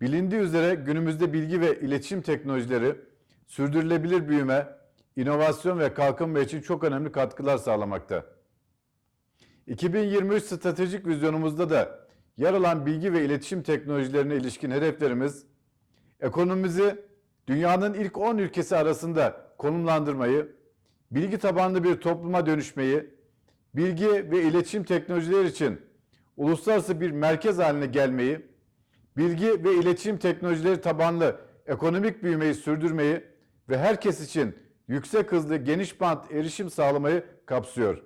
Bilindiği üzere günümüzde bilgi ve iletişim teknolojileri sürdürülebilir büyüme, inovasyon ve kalkınma için çok önemli katkılar sağlamakta. 2023 stratejik vizyonumuzda da yer alan bilgi ve iletişim teknolojilerine ilişkin hedeflerimiz, ekonomimizi dünyanın ilk 10 ülkesi arasında konumlandırmayı, bilgi tabanlı bir topluma dönüşmeyi, bilgi ve iletişim teknolojileri için uluslararası bir merkez haline gelmeyi, bilgi ve iletişim teknolojileri tabanlı ekonomik büyümeyi sürdürmeyi ve herkes için yüksek hızlı geniş bant erişim sağlamayı kapsıyor.